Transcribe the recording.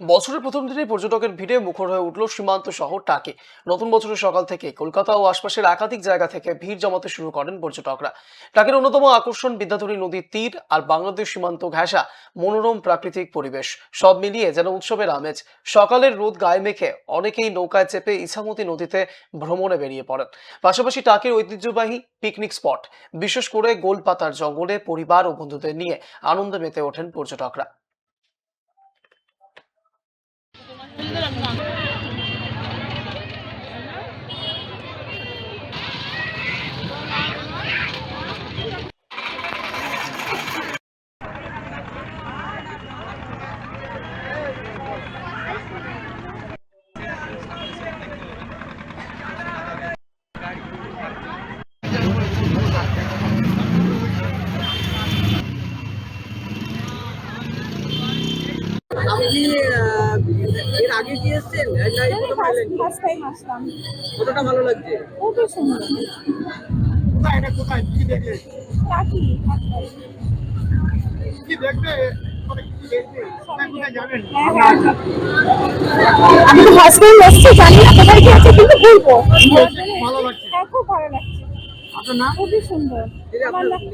বছরের প্রথম দিনে পর্যটকের ভিড়ে মুখর হয়ে উঠল সীমান্ত শহর টাকে। নতুন বছরের সকাল থেকে কলকাতা ও আশপাশের একাধিক জায়গা থেকে ভিড় জমাতে শুরু করেন পর্যটকরা। টাকের অন্যতম আকর্ষণ বিদ্যাধরী নদীর তীর আর বাংলাদেশ সীমান্ত ঘেঁষা মনোরম প্রাকৃতিক পরিবেশ। সব মিলিয়ে যেন উৎসবের আমেজ, সকালের রোদ গায়ে মেখে অনেকেই নৌকায় চেপে ইছামতি নদীতে ভ্রমণে বেরিয়ে পড়েন। পাশাপাশি টাকের ঐতিহ্যবাহী পিকনিক স্পট, বিশেষ করে গোলপাতার জঙ্গলে পরিবার ও বন্ধুদের নিয়ে আনন্দে মেতে ওঠেন পর্যটকরা। Yeah. আগে কি এসেছেন নাই ফার্স্ট টাইম আসলাম। কতটা ভালো লাগছে? খুবই সুন্দর। কোথায় এটা কোথায়? কি দেখলে আমি তো ফার্স্ট টাইম এসেছি জানি না কোথায় কি আছে কিন্তু ঘুরবো। ভালো লাগছে? হ্যাঁ খুব ভালো লাগছে। আপনার নাম? খুবই সুন্দর।